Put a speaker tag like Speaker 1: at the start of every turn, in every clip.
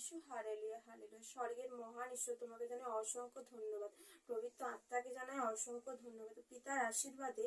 Speaker 1: যিশু হারেলিয়া হালেলুয়া। স্বর্গের মহান ঈশ্বর, তোমাকে জানাই অসংখ্য ধন্যবাদ। পবিত্র আত্মাকে জানাই অসংখ্য ধন্যবাদ। পিতার আশীর্বাদে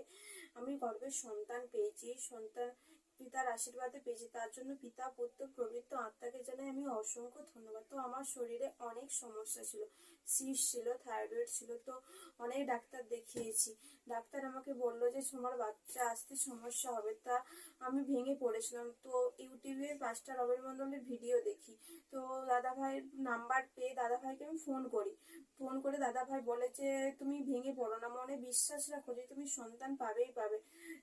Speaker 1: আমি গর্বের সন্তান পেয়েছি। সন্তান, পিতার আশীর্বাদে পেয়েছি। তার জন্য পিতা পুত্র, পবিত্র আত্মাকে জানাই আমি অসংখ্য ধন্যবাদ। তো আমার শরীরে অনেক সমস্যা ছিল। সিস ছিল, থাইরয়েড ছিল, তো অনেক ডাক্তার দেখিয়েছি। ডাক্তার আমাকে বলল যে, তোমার বাচ্চা আসতে সমস্যা হবে। তা আমি ভেঙে পড়েছিলাম। তো ইউটিউবে পাঁচটা রবের ভিডিও দেখি। তো দাদাভাইয়ের নাম্বার পেয়ে দাদাভাইকে আমি ফোন করি। ফোন করে দাদা ভাই বলে যে, তুমি ভেঙে পড়ো না, মনে বিশ্বাস রাখো যে তুমি সন্তান পাবেই পাবে।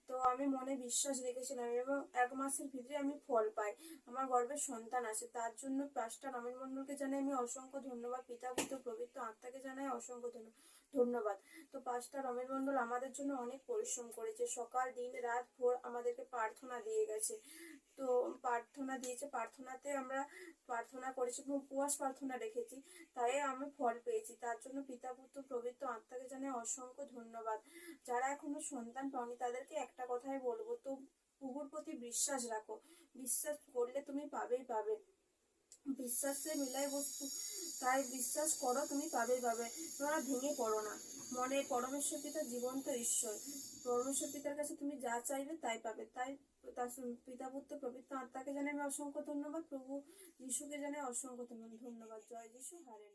Speaker 1: তো আমি মনে বিশ্বাস রেখেছিলাম এবং এক মাসের ভিতরে আমি ফল পাই। আমার গর্বের সন্তান আছে, তার জন্য পাঁচটা রমেন মন্ডলকে জানাই আমি অসংখ্য ধন্যবাদ। পিতা, পুত্র, পবিত্র আত্মাকে জানাই অসংখ্য ধন্য- ধন্যবাদ। তো পাঁচটা রমেন মন্ডল আমাদের জন্য অনেক পরিশ্রম করেছে। সকাল, দিন, রাত, ভোর আমাদেরকে প্রার্থনা দিয়ে গেছে। তো প্রার্থনা দিয়েছে, প্রার্থনাতে আমরা প্রার্থনা করেছি এবং উপবাস প্রার্থনা রেখেছি। তাই আমি ফল পেয়েছি। তার জন্য পিতা পুত্র পবিত্র আত্মাকে জানাই অসংখ্য ধন্যবাদ। যারা এখনও সন্তান পাওনি, তাদেরকে একটা কথাই বলব, তো প্রভুর প্রতি বিশ্বাস রাখো। বিশ্বাস করলে তুমি পাবেই পাবে। বিশ্বাসে মিলাই বস্তু, তাই বিশ্বাস করো তুমি পাবেই পাবে। তোমরা ভেঙে পড়ো না। মনে পরমেশ্বর পিতা জীবন্ত ঈশ্বর। পরমেশ্বর পিতার কাছে তুমি যা চাইবে তাই পাবে। তাই তার পিতা পুত্র পবিত্র আত্মাকে জানাই আমি অসংখ্য ধন্যবাদ। প্রভু যিশুকে জানাই অসংখ্য ধন্যবাদ। ধন্যবাদ জয় যিশু হারে